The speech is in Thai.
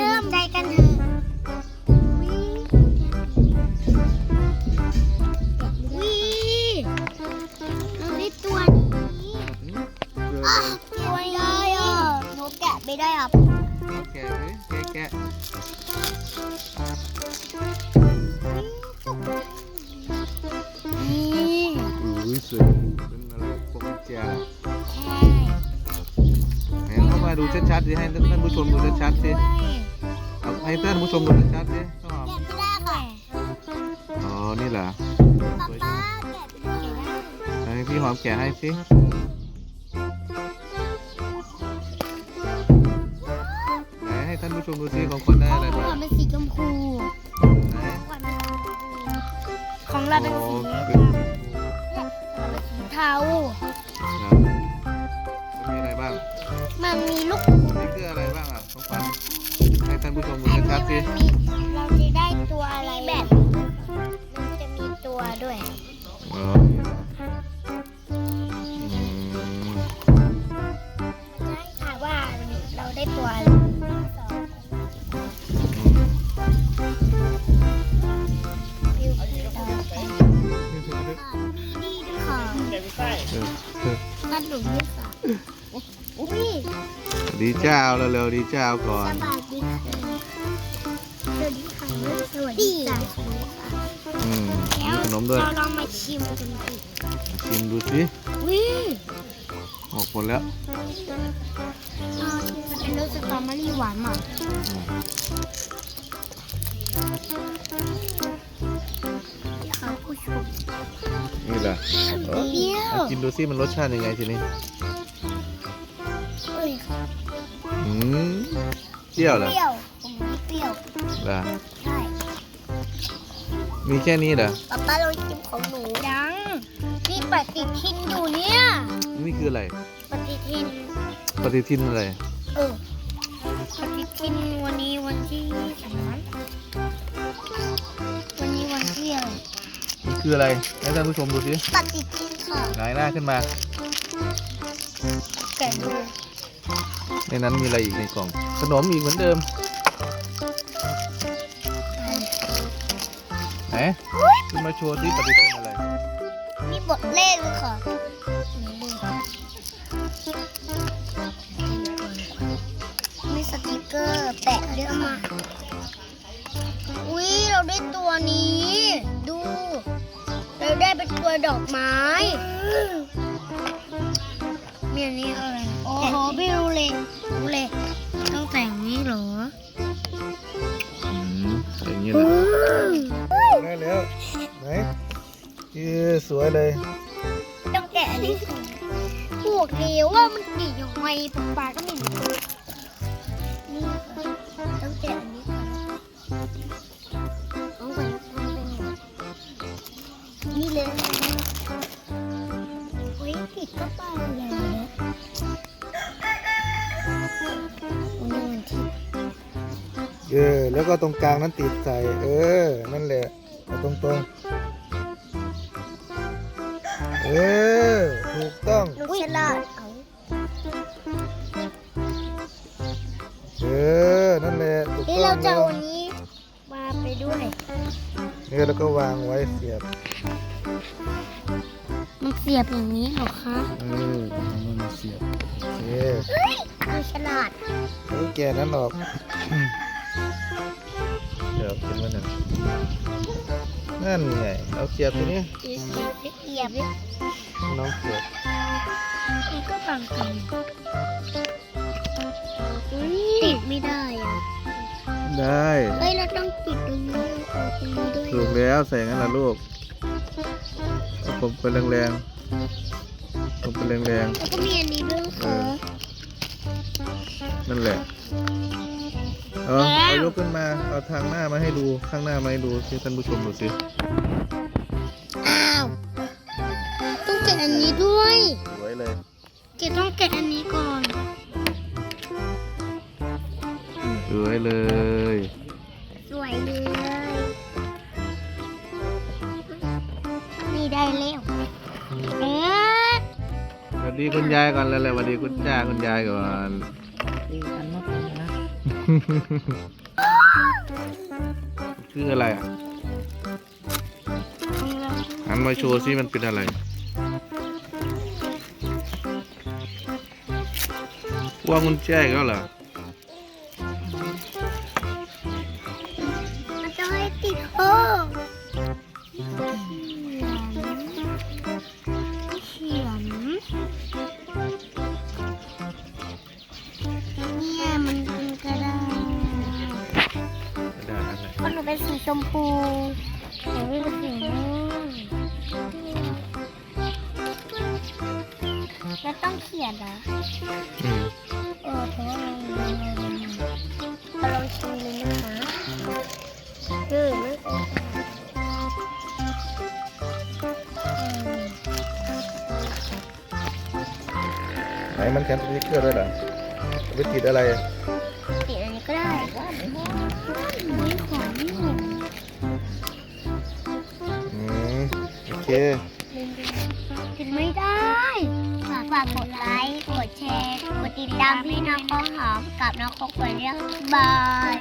ริ่มใจกันเถอะวิน้นี่ตัวนี้ตัวใหญ่หนูแกะไม่ได้อะเอเลแกะแกวีสวยนอะรพกแกะใช่ ไหนเข้ามาดูชัดๆสิให้ท่านผู้ชมดูชัดๆสิย ให้ท่านผู้ชมดูชัดๆสิข้าวหอมแกะไม่ได้ค่ะอ๋อ นี่เหรอป๊าป๊าแกะไม่ได้ให้พี่หอมแกะให้สิไหนให้ท่านผู้ชมดูสิของคนได้อะไรของบ้าเรางเป็นสีชมพูไหนของเราเป็นโอ้สีเป็นสีเทา ครับมีอะไรบ้างมันมีลูก นี่คืออะไรบ้างานผู้ชมดูอันชัดๆสินี้มันมีเราจะได้ตัวอะไรแบบมันจะมีตัวด้วยอ๋อนี่เหรออืมใช่ค่ะว่าเราได้ตัวอะไรอืมพิวพิวต่อไปนี่ด้วยค่ะเออเออขนมนี่ค่ะอุ้ยดีเจ้าเร็วๆดีเจ้าก่อสน สวัสดีจ้ะอืมมีขนมด้วยเราลองมาชิมกันดิชิมดูสิวิออกผลแล้วมันเป็นรสสตรอเบอรี่หวานมากอืมค่ะผู้ชมนี่แหละเปรี้ยวเอากินดูสิมันรสชาติยังไงทีนี้เอ้ยค่ะอืมเปรี้ยวเหรอเปรี้ยวผมไม่เปรี้ยวเหรอใช่ มีแค่นี้เหรอป๊าป้าลองชิมของหนูยังนี่ปฏิทินอยู่เนี่ยนี่คืออะไร ปฏิทิน ปฏิทินอะไร เออ ปฏิทินวันนี้วันที่สามวันนี้วันที่อะไรมันคืออะไรให้ท่านผู้ชมดูสิปฏิทินค่ะหงายหน้าขึ้นมา แกะดูในนั้นมีอะไรอีกในกล่อง ขนมอีกเหมือนเดิม ไหนขึ้นมาโชว์สิปฏิทินอะไร มีบทเลขเลยค่ะมีสติกเกอร์แปะเยอะมาก อุ้ยเราได้ตัวนี้ ดู เราได้เป็นตัวดอกไม้มีอันนี้อะไรโอ้โหพี่รู้เลยรู้เลยต้องแต่งนี้เหรอ อืมอย่างนี้แหละ ได้แล้วไหนเออสวยเลย ต้องแกะอันนี้ก่อนพวกเดียวว่ามันดียังไงปากปาก็ไม่รู้นี่ค่ะต้องแกะอันนี้ก่อนเอาไปเอาไปนี่เลยโอ้ยติดก็ไปเลยนะวันนี้วันที่ เออ แล้วก็ตรงกลางนั้นติดใส่ เออ นั่นแหละ เอาตรงตรงๆ เออ ถูกต้องลูกฉลาดเอาเออ นั่นแหละถูกที่ต้เราองจะเอาแล้วอันนี้มาไปด้วยเนี่ยแล้วก็วางไว้เสียบมันเสียบอย่างนี้เหรอคะเออมันเสียบโอเคลูกฉลาดแล้วแกะนั้นออกเดี๋ยวกินมันหนึ่ง นั่นไงเอาเสียบทีนี้เสียบเสียบน้องเสียบมันก็ต่างกันติดไม่ได้อะได้เฮ้ยเราต้องติดตรงนี้ออกตรงนี้ด้วยถูกแล้วใส่งั้นละลูกเอาผมไปแรงๆผมไปแรงแล้วก็มีอันนี้ด้วยค่ะๆนั่นแหละ เอาเอายกขึ้นมาเอาทางหน้ามาให้ดูข้างหน้ามาให้ดูสิท่านผู้ชมดูสิอ้าวต้องแกะอันนี้ด้วยสวยเลยเกดต้องแกะอันนี้ก่อนสวยเลย สวยเลยนี่ได้แล้วเอ๊ะสวัสดีคุณยายก่อนเลยเลยสวัสดีคุณจ้าคุณยายก่อนดีกันหมดเลยนะ คืออะไรอะหันมาโชว์สิมันเป็นอะไรว่าคุณแจ้อีกแล้วเหรอ พูของนี่เป็นสีม่วงแล้วต้องเขียนเหรออืมเออเพราะว่าเราเราเราลองชิมเลยนะคะอืมไม่เคยอืมไหนมันแคนสติ๊กเกอร์ด้วยเหรอเอาไปติดอะไร กินไม่ได้ฝากฝากกดไลค์ กดแชร์ กดติดตามพี่น้องข้าวหอมกับน้องโคกไว้เรื่องบาย